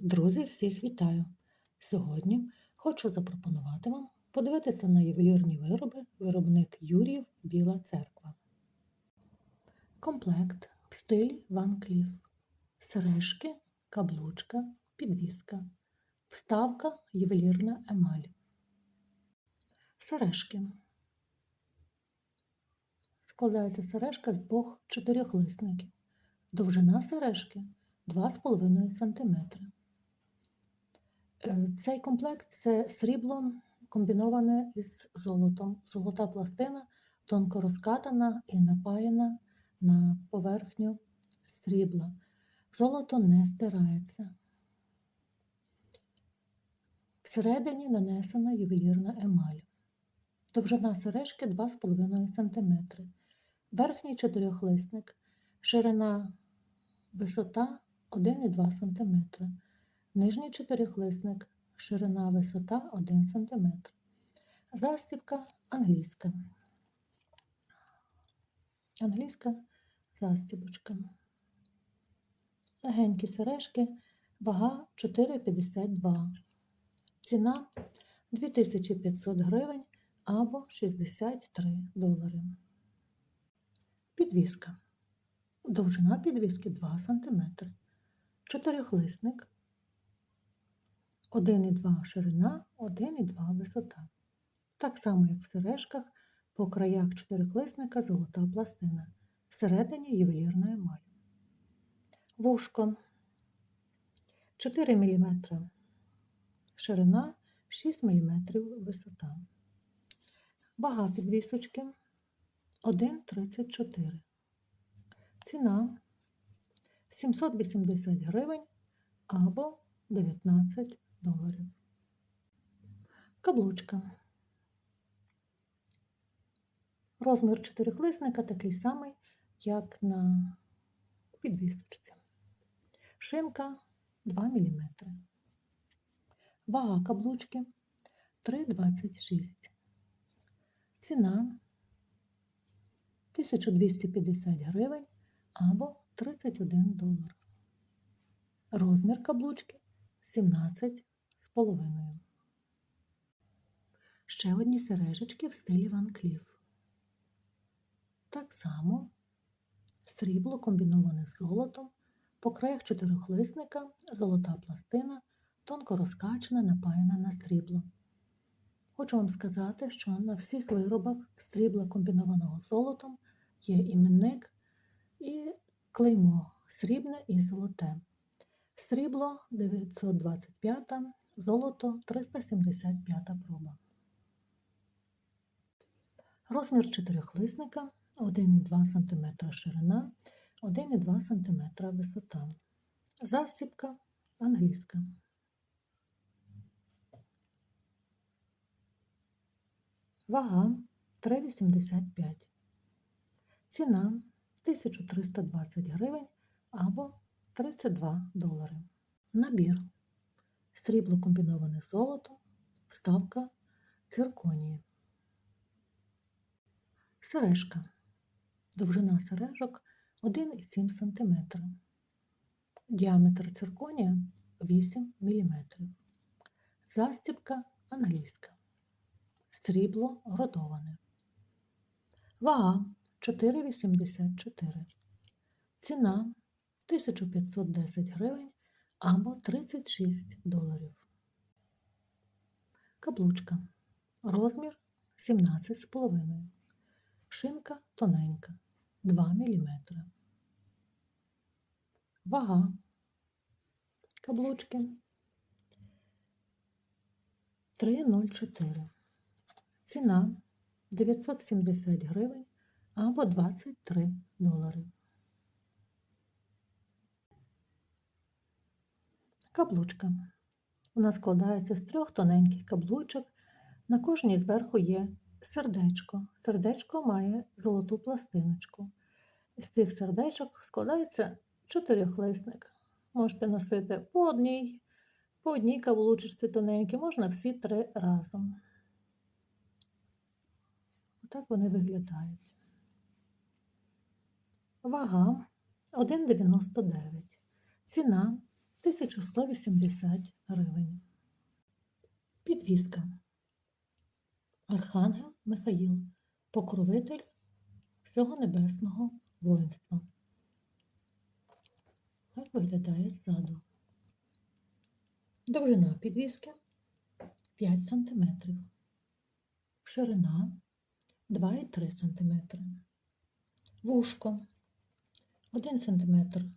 Друзі, всіх вітаю! Сьогодні хочу запропонувати вам подивитися на ювелірні вироби виробник Юріїв Біла Церква. Комплект в стилі Ван Кліф. Сережки, каблучка, підвіска. Вставка ювелірна емаль. Сережки. Складається сережка з двох чотирьохлисників. Довжина сережки 2,5 см. Е, Цей комплект це срібло комбіноване із золотом. Золота пластина тонко розкатана і напаяна на поверхню срібла. Золото не стирається. Всередині нанесена ювелірна емаль. Довжина сережки 2,5 см. Верхній чотирьохлисник, ширина висота 1,2 см. Нижній чотирьохлисник, ширина висота 1 см. Застібка англійська. Англійська застібочка. Легенькі сережки, вага 4,52. Ціна 2500 гривень або 63 долари. Підвіска. Довжина підвіски 2 см. Чотирьохлисник. 1,2 ширина, 1,2 висота. Так само, як в сережках, по краях чотирихлисника золота пластина. Всередині ювелірна емаль. Вушко 4 мм. Ширина 6 мм висота. Вага підвісочки 1,34. Ціна 780 гривень або 19 доларів. Каблучка. Розмір чотирихлисника такий самий, як на підвісочці. Шинка 2 мм. Вага каблучки 3,26. Ціна 1250 гривень або 31 долар. Розмір каблучки 17 з половиною. Ще одні сережечки в стилі Ван Кліф. Так само срібло комбіноване з золотом, по краях чотирьохлисника золота пластина, тонко розкачана, напаяна на срібло. Хочу вам сказати, що на всіх виробах срібла комбінованого золотом є іменник і клеймо срібне і золоте. Срібло 925, золото 375 проба. Розмір чотирьохлисника 1,2 см ширина, 1,2 см висота. Застібка англійська. Вага 3,85. Ціна 1320 гривень або 32 долари. Набір. Срібло комбіноване з золотом, вставка цирконії. Сережка. Довжина сережок 1,7 см. Діаметр цирконія 8 мм. Застібка англійська. Срібло градоване. Вага 4,84. Ціна 1510 гривень або 36 доларів. Каблучка. Розмір 17,5. Шинка тоненька 2 мм. Вага каблучки 3,04. Ціна 970 гривень або 23 долари. Каблучка. Вона складається з трьох тоненьких каблучок. На кожній зверху є сердечко. Сердечко має золоту пластиночку. З цих сердечок складається чотирьохлисник. Можете носити по одній, по одній каблучці тоненькій, можна всі три разом. Отак вони виглядають. Вага 1,99. Ціна 1180 гривень. Підвіска. Архангел Михаїл, покровитель всього небесного воїнства. Так виглядає ззаду. Довжина підвіски 5 см. Ширина 2,3 см. Вушко 1 см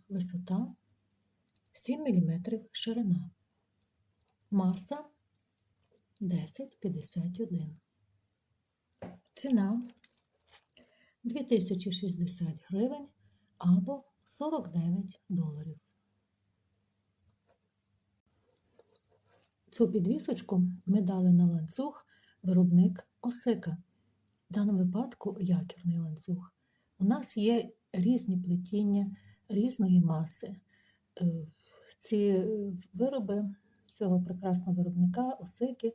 висота, 7 мм ширина. Маса 10,51. Ціна 2060 гривень або 49 доларів. Цю підвісочку ми дали на ланцюг виробник Осика. В даному випадку якірний ланцюг. У нас є різні плетіння різної маси. Е, Ці вироби цього прекрасного виробника Осики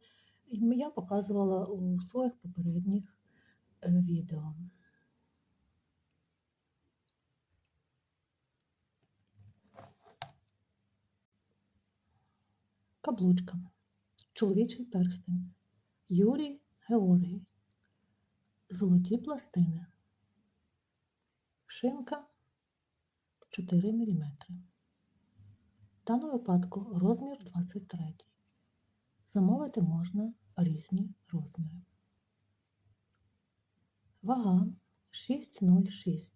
я показувала у своїх попередніх е, відео. Каблучка. Чоловічий перстень. Юрій Георгій. Золоті пластини. Шинка 4 мм. В даному випадку розмір 23. Замовити можна різні розміри. Вага 6,06.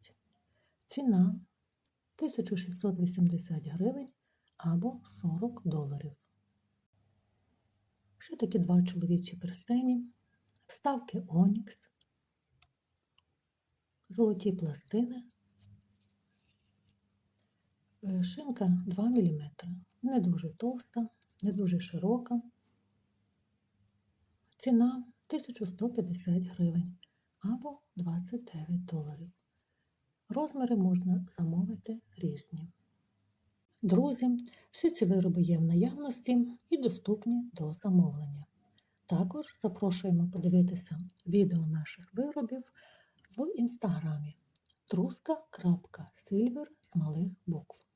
Ціна 1680 гривень або 40 доларів. Ще такі два чоловічі перстені, вставки Онікс, золоті пластини, шинка 2 мм, не дуже товста, не дуже широка. Ціна 1150 гривень або 29 доларів. Розміри можна замовити різні. Друзі, всі ці вироби є в наявності і доступні до замовлення. Також запрошуємо подивитися відео наших виробів в інстаграмі truska.silver з малих букв.